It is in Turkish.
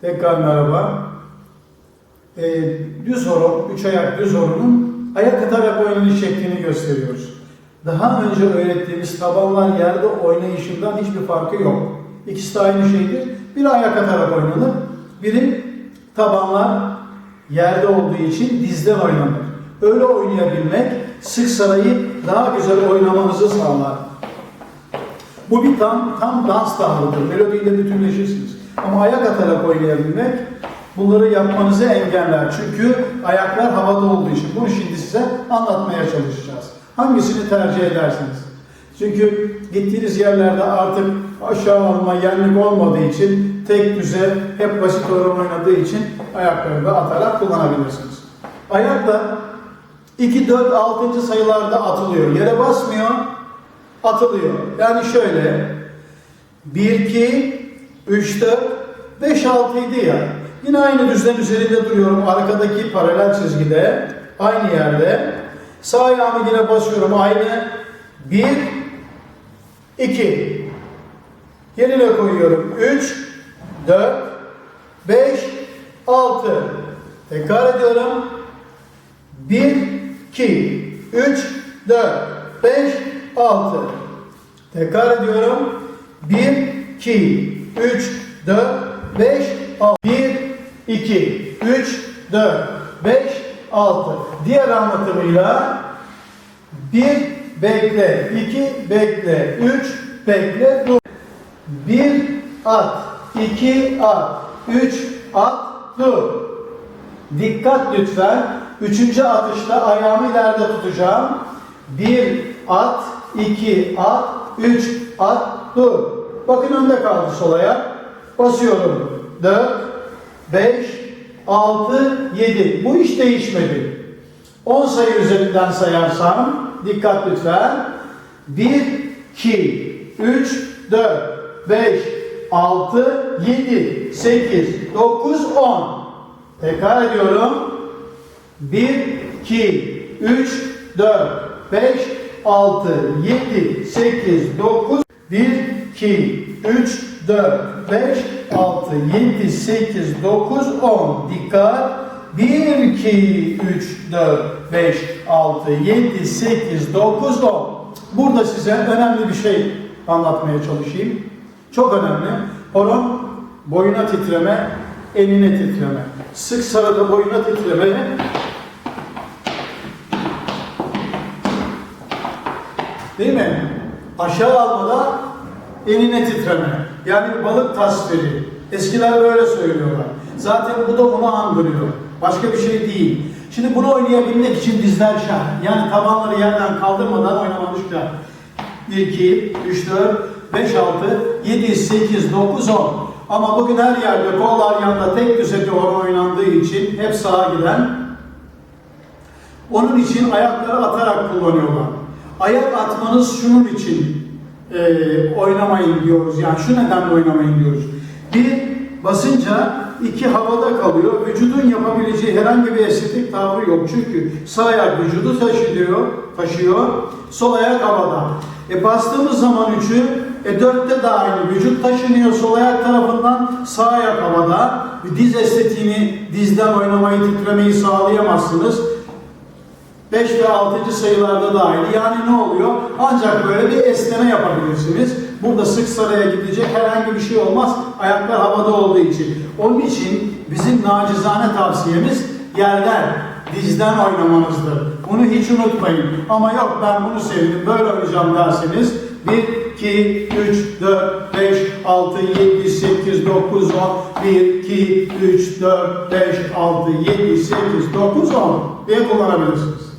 Tekrar merhaba. Ee, düz horon, üç ayak düz horonun ayak atarak oynanış şeklini gösteriyoruz. Daha önce öğrettiğimiz tabanlar yerde oynayışından hiçbir farkı yok. İkisi de aynı şeydir. Biri ayak atarak oynanır, biri tabanlar yerde olduğu için dizden oynanır. Öyle oynayabilmek sık sarayı daha güzel oynamamızı sağlar. Bu bir tam tam dans tavrıdır. Melodiyle bütünleşirsiniz. Ama ayak atarak oynayabilmek bunları yapmanızı engeller. Çünkü ayaklar havada olduğu için. Bunu şimdi size anlatmaya çalışacağız. Hangisini tercih edersiniz? Çünkü gittiğiniz yerlerde artık aşağı alma, yenlik olmadığı için tek düze, hep basit oran oynadığı için ayakları da atarak kullanabilirsiniz. Ayakla 2, 4, 6. sayılarda atılıyor. Yere basmıyor, atılıyor. Yani şöyle 1, 2, 3, 4, 5, 6 idi ya. Yine aynı düzlem üzerinde duruyorum. Arkadaki paralel çizgide, aynı yerde. Sağ ayağımı yine basıyorum. Aynı 1, 2. Yerine koyuyorum. 3, 4, 5, 6. Tekrar ediyorum. 1, 2, 3, 4, 5, 6. Tekrar ediyorum. 1, 2, 3, 4, 5, 6. 1, 2, 3, 4, 5, 6. Diğer anlatımıyla 1 bekle, 2 bekle, 3 bekle, dur. 1 at, 2 at, 3 at, dur. Dikkat lütfen. Üçüncü atışta ayağımı ileride tutacağım. Bir at, iki at, üç at, dur. Bakın önde kaldı sol. Basıyorum. Dört, beş, altı, yedi. Bu hiç değişmedi. 10 sayı üzerinden sayarsam, dikkat lütfen. 1, 2, 3, 4, 5, 6, 7, 8, 9, 10. Tekrar ediyorum. 1, 2, 3, 4, 5, 6, 7, 8, 9, 1, 2, 3, 4, 5, 6, 7, 8, 9, 10. Dikkat. 1, 2, 3, 4, 5, 6, 7, 8, 9, 10. Burada size önemli bir şey anlatmaya çalışayım. Çok önemli. Horon boyuna titreme, eline titreme. Sık sarıda boyuna titreme, Değil mi? Aşağı almada eline titreme. Yani bir balık tasviri. Eskiler böyle söylüyorlar. Zaten bu da onu andırıyor. Başka bir şey değil. Şimdi bunu oynayabilmek için dizler şart. Yani tabanları yerden kaldırmadan oynamanız şart. 1, 2, 3, 4, 5, 6, 7, 8, 9, 10. Ama bugün her yerde kollar yanında tek düze bir oynandığı için hep sağa giden. Onun için ayakları atarak kullanıyorlar. Ayak atmanız şunun için e, oynamayın diyoruz. Yani şu nedenle oynamayın diyoruz. Bir, basınca iki havada kalıyor. Vücudun yapabileceği herhangi bir estetik tavrı yok. Çünkü sağ ayak vücudu taşıyor, taşıyor. Sol ayak havada. E bastığımız zaman üçü, e dörtte de aynı. Vücut taşınıyor sol ayak tarafından, sağ ayak havada. Diz estetiğini, dizden oynamayı, titremeyi sağlayamazsınız. 5 ve 6. sayılarda da aynı. Yani ne oluyor? Ancak böyle bir esneme yapabilirsiniz. Burada sık saraya gidecek herhangi bir şey olmaz. Ayaklar havada olduğu için. Onun için bizim nacizane tavsiyemiz yerden, dizden oynamanızdır. Bunu hiç unutmayın. Ama yok ben bunu sevdim, böyle oynayacağım derseniz 1, 2, 3, 4, 5, 6, 7, 8, 9, 10, 1, 2, 3, 4, 5, 6, 7, 8, 9, 10 diye kullanabilirsiniz.